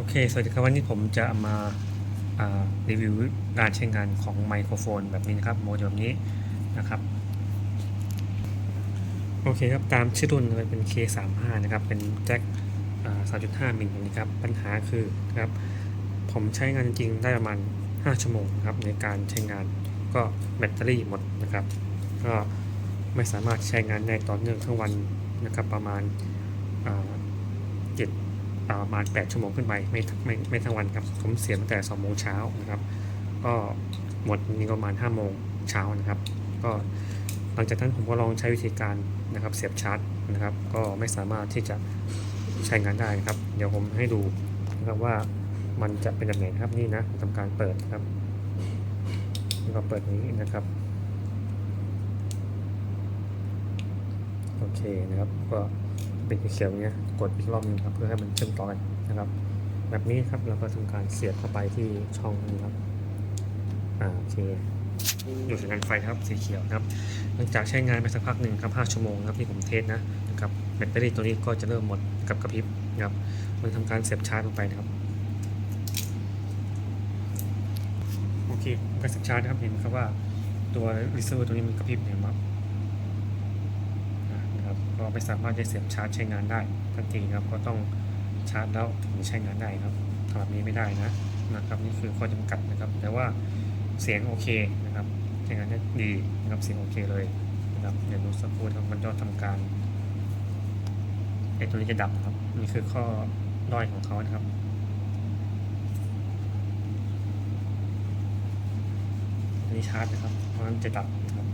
โอเค สวัสดีครับ วันนี้ผมจะมาารีวิวการใช้งานของไมโครโฟนแบบนี้นะครับ โมเดลแบบนี้นะครับ โอเคครับ ตามชื่อรุ่นเลยเป็น K35 นะครับ เป็นแจ็ค3.5 มิลนี้ครับ ปัญหาคือครับ ผมใช้งานจริงได้ประมาณ 5 ชั่วโมงครับ ในการใช้งานก็แบตเตอรี่หมดนะครับ ก็ไม่สามารถใช้งานได้ต่อเนื่องทั้งวันนะครับ ประมาณอ่าเจ็ด ประมาณ 8 ชั่วโมงขึ้นไปไม่ไม่ไม่ทั้งวันครับผมเสียตั้งแต่ 2 โมงเช้านะครับ ก็หมดนี่ประมาณ 5 โมงเช้านะครับ ก็หลังจากนั้นผมก็ลองใช้วิธีการนะครับเสียบชาร์จนะครับ ก็ไม่สามารถที่จะใช้งานได้นะครับ เดี๋ยวผมให้ดูนะครับว่ามันจะเป็นแบบไหนนะครับนี่นะทำการเปิดนะครับแล้วก็เปิดนี้นะครับโอเคนะครับก็ เป็นเขียวๆเนี้ยกดอีกรอบนึงครับเพื่อให้มันเชื่อมต่อกันนะครับ แบบนี้ครับเราก็ทำการเสียบเข้าไปที่ช่องนี้ครับอ่าโอเคอยู่สัญญาณไฟครับสีเขียวนะครับ หลังจากใช้งานไปสักพักหนึ่งครับ5ชั่วโมงครับที่ผมเทสนะนะครับแบตเตอรี่ตัวนี้ก็จะเริ่มหมดกับกระพริบนะครับมันทำการเสียบชาร์จลงไปนะครับโอเคผมก็เสียบชาร์จครับเห็นไหมครับว่าตัวรีเซิร์ฟตัวนี้มันกระพริบเห็นไหมครับ ก็ไม่สามารถจะเสียบชาร์จใช้งานได้ทันทีนะครับก็ต้องชาร์จแล้วถึงใช้งานได้นะครับทำแบบนี้ไม่ได้นะนะครับนี่คือข้อจำกัดนะครับ แต่ว่าเสียงโอเคนะครับใช้งานได้ดีนะครับเสียงโอเคเลยนะครับเดี๋ยวดูสักครู่ครับมันจะทำการไอตัวนี้จะดับครับนี่คือข้อด้อยของเขานะครับอันนี้ชาร์จนะครับเพราะนั้นจะดับนะครับ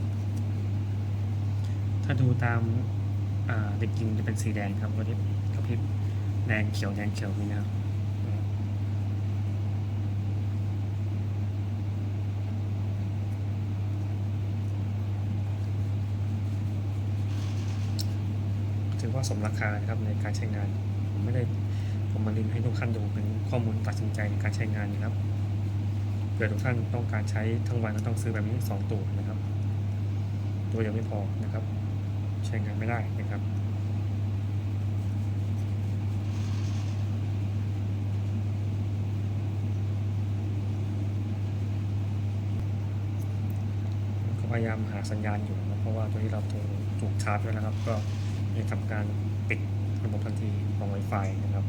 ถ้าดูตาม เด็กจริงจะเป็นสีแดงครับกระพริบกระพริบแดงเขียวแดงเขียวนี่นะครับถือว่าสมราคานะครับในการใช้งาน ผมไม่ได้ผมมาลินให้ทุกท่านดูเป็นข้อมูลตัดสินใจในการใช้งานนะครับเผื่อทุกท่านต้องการใช้ทั้งวันก็ต้องซื้อแบบนี้สองตัวนะครับ ตัวยังไม่พอนะครับ ใช้งานไม่ได้นะครับก็พยายามหาสัญญาณอยู่นะเพราะว่าตัวที่เราถูกถูกชาร์จแล้วนะครับ ก็จะทำการปิดระบบทันทีของ Wi-Fi นะครับ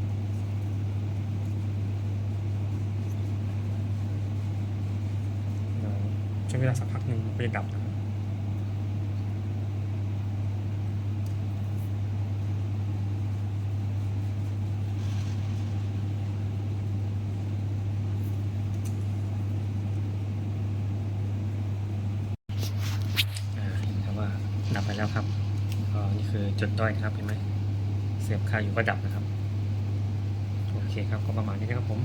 ใช้เวลาสักพักหนึ่งก็จะดับนะครับ อ่าเห็นครับว่าดับไป แล้วครับก็นี่คือจุดด้อยครับเห็นไหมเสียบคาอยู่ก็ดับนะครับ โอเคครับก็ประมาณนี้นะครับผม